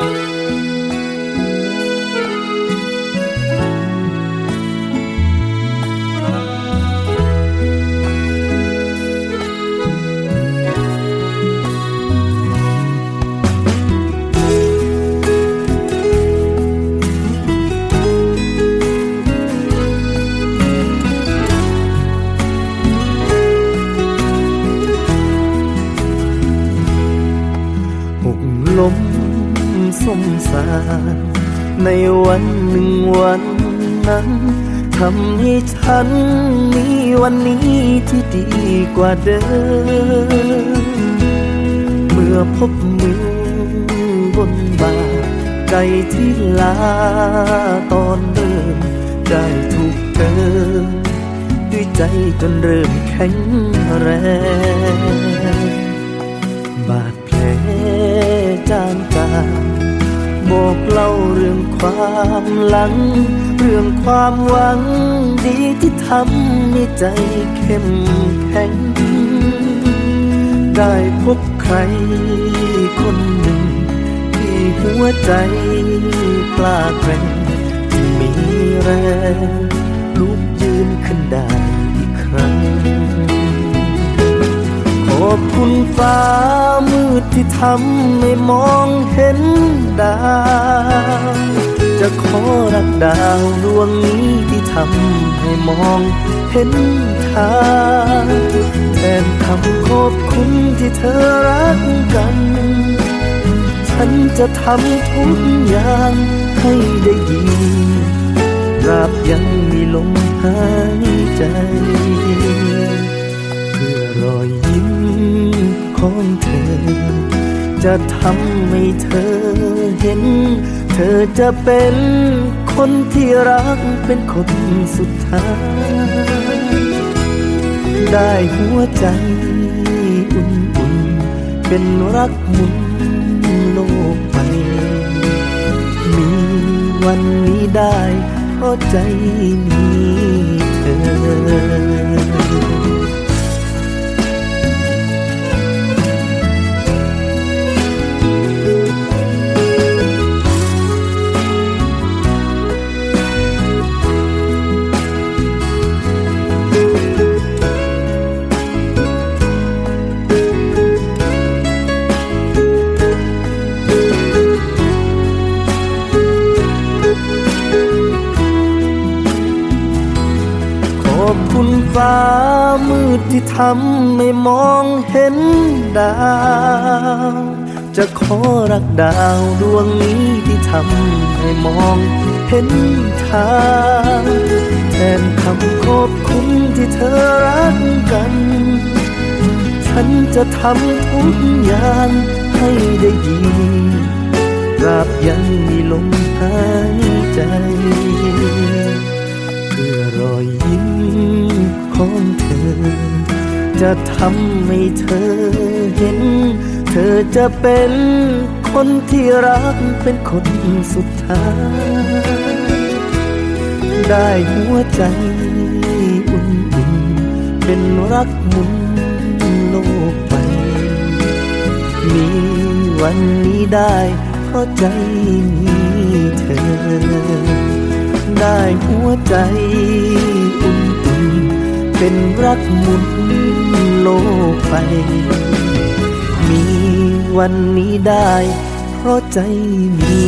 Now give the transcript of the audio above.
ห มสาร ในวันหนึ่งวันนั้นทำให้ฉันมีวันนี้ที่ดีกว่าเดิม เมื่อพบมือบนบาใจที่ลาตอนเดิมได้ถูกเติมด้วยใจจนเริ่มแข็งแรง บาดแผลจางจาง บอกเล่าเรื่องความหลัง เรื่องความหวังดีที่ทำให้ใจเข้มแข็ง ได้พบใครคนหนึ่ง ที่หัวใจกล้าแกร่งที่มีแรงลุกยืนขึ้นได้ บคุณฟ้ามืดที่ทำให้มองเห็นดาวจะขอรักดาวดวงนี้ที่ทำให้มองเห็นทางแทนคำขอบคุณที่เธอรักกัน ฉันจะทำทุกอย่างให้ได้ดีต ของเธอ จะทำให้เธอเห็น เธอจะเป็นคนที่รักเป็นคนสุดท้าย ได้หัวใจอุ่นๆ เป็นรักหมุนโลกไป มีวันนี้ได้เพราะใจมี บคุณฟ้ามืดที่ทำให้มองเห็นดาวจะขอรักดาวดวงนี้ที่ทำให้มองเห็นทางแทนคำขอบคุณที่เธอรักกัน ฉันจะทำทุกอย่างให้ได้ดีตราบยังมีลมหายใจ รอยยิ้มของเธอ จะทำให้เธอเห็น เธอจะเป็นคนที่รักเป็นคนสุดท้าย ได้หัวใจอุ่นๆเป็นรักหมุนโลกไป มีวันนี้ได้เพราะใจมีเธอ ได้หัวใจอุ่นๆเป็นรักหมุนโลกไป มีวันนี้ได้ เพราะใจมี